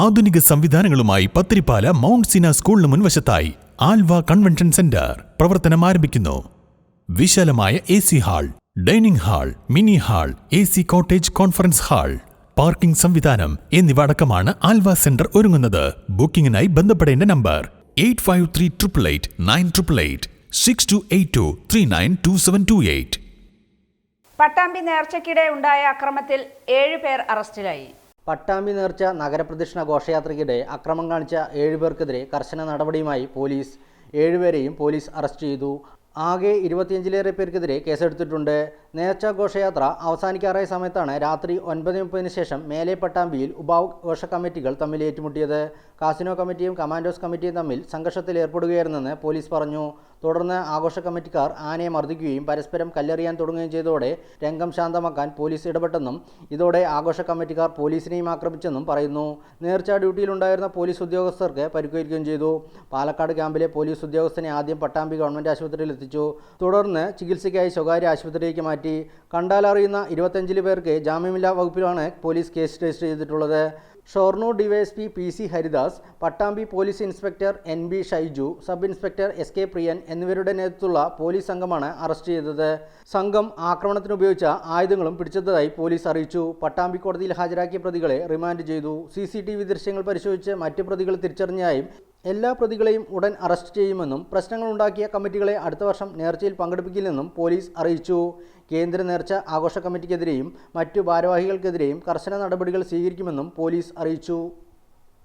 ആധുനിക സംവിധാനങ്ങളുമായി പത്തിരിപ്പാല മൗണ്ട് സിന സ്കൂളിന് മുൻവശത്തായി Alva convention centre പ്രവർത്തനം ആരംഭിക്കുന്നു. വിശാലമായ A C hall dining hall mini hall A C cottage conference hall parking സംവിധാനം എന്നിവ അടക്കമാണ് ആൽവ സെന്റർ ഒരുങ്ങുന്നത്. ബുക്കിംഗിനായി ബന്ധപ്പെടേണ്ട number eight five three triple eight nine triple eight six two eight two three nine two seven two eight. Pattambi നേർച്ചയ്ക്കിടെ ഉണ്ടായ അക്രമത്തിൽ ഏഴുപേർ അറസ്റ്റിലായി. പട്ടാമ്പി നേർച്ച നഗരപ്രദക്ഷിണ ഘോഷയാത്രയ്ക്കിടെ അക്രമം കാണിച്ച ഏഴുപേർക്കെതിരെ കർശന നടപടിയുമായി പോലീസ് ഏഴുപേരെയും പോലീസ് അറസ്റ്റ് ചെയ്തു. ആകെ ഇരുപത്തിയഞ്ചിലേറെ പേർക്കെതിരെ കേസെടുത്തിട്ടുണ്ട്. നേർച്ച ഘോഷയാത്ര അവസാനിക്കാറായ സമയത്താണ് രാത്രി ഒൻപത് മുപ്പതിന് ശേഷം മേലെ പട്ടാമ്പിയിൽ ഉപാഘോഷ കമ്മിറ്റികൾ തമ്മിൽ ഏറ്റുമുട്ടിയത്. കാസിനോ കമ്മിറ്റിയും കമാൻഡോസ് കമ്മിറ്റിയും തമ്മിൽ സംഘർഷത്തിൽ ഏർപ്പെടുകയായിരുന്നെന്ന് പോലീസ് പറഞ്ഞു. തുടർന്ന് ആഘോഷ കമ്മിറ്റിക്കാർ ആനയെ മർദ്ദിക്കുകയും പരസ്പരം കല്ലെറിയാൻ തുടങ്ങുകയും ചെയ്തതോടെ രംഗം ശാന്തമാക്കാൻ പോലീസ് ഇടപെട്ടെന്നും ഇതോടെ ആഘോഷ കമ്മിറ്റിക്കാർ പോലീസിനെയും ആക്രമിച്ചെന്നും പറയുന്നു. നേർച്ച ഡ്യൂട്ടിയിലുണ്ടായിരുന്ന പോലീസ് ഉദ്യോഗസ്ഥർക്ക് പരിക്കേൽക്കുകയും ചെയ്തു. പാലക്കാട് ക്യാമ്പിലെ പോലീസ് ഉദ്യോഗസ്ഥനെ ആദ്യം പട്ടാമ്പി ഗവൺമെന്റ് ആശുപത്രിയിൽ എത്തിച്ചു. തുടർന്ന് ചികിത്സയ്ക്കായി സ്വകാര്യ ആശുപത്രിയിലേക്ക് മാറ്റി. കണ്ടാലറിയുന്ന ഇരുപത്തഞ്ചിൽ പേർക്ക് ജാമ്യമില്ലാ വകുപ്പിലാണ് പോലീസ് കേസ് രജിസ്റ്റർ ചെയ്തിട്ടുള്ളത്. Shoranur DYSP P C Haridas Pattambi police inspector N B Shaiju sub inspector S K Priyan എന്നിവരുടെ നേതൃത്വത്തിലുള്ള പോലീസ് സംഘമാണ് അറസ്റ്റ് ചെയ്തത്. സംഘം ആക്രമണത്തിന് ഉപയോഗിച്ച ആയുധങ്ങളും പിടിച്ചതായി പോലീസ് അറിയിച്ചു. പട്ടാമ്പി കോടതിയിൽ ഹാജരാക്കിയ പ്രതികളെ റിമാൻഡ് ചെയ്തു. സി ദൃശ്യങ്ങൾ പരിശോധിച്ച് മറ്റ് പ്രതികൾ തിരിച്ചറിഞ്ഞായും എല്ലാ പ്രതികളെയും ഉടൻ അറസ്റ്റ് ചെയ്യുമെന്നും പ്രശ്നങ്ങളുണ്ടാക്കിയ കമ്മിറ്റികളെ അടുത്ത വർഷം നേർച്ചയിൽ പങ്കെടുപ്പിക്കില്ലെന്നും പോലീസ് അറിയിച്ചു. കേന്ദ്ര നേർച്ച ആഘോഷ കമ്മിറ്റിക്കെതിരെയും മറ്റു ഭാരവാഹികൾക്കെതിരെയും കർശന നടപടികൾ സ്വീകരിക്കുമെന്നും പോലീസ് അറിയിച്ചു.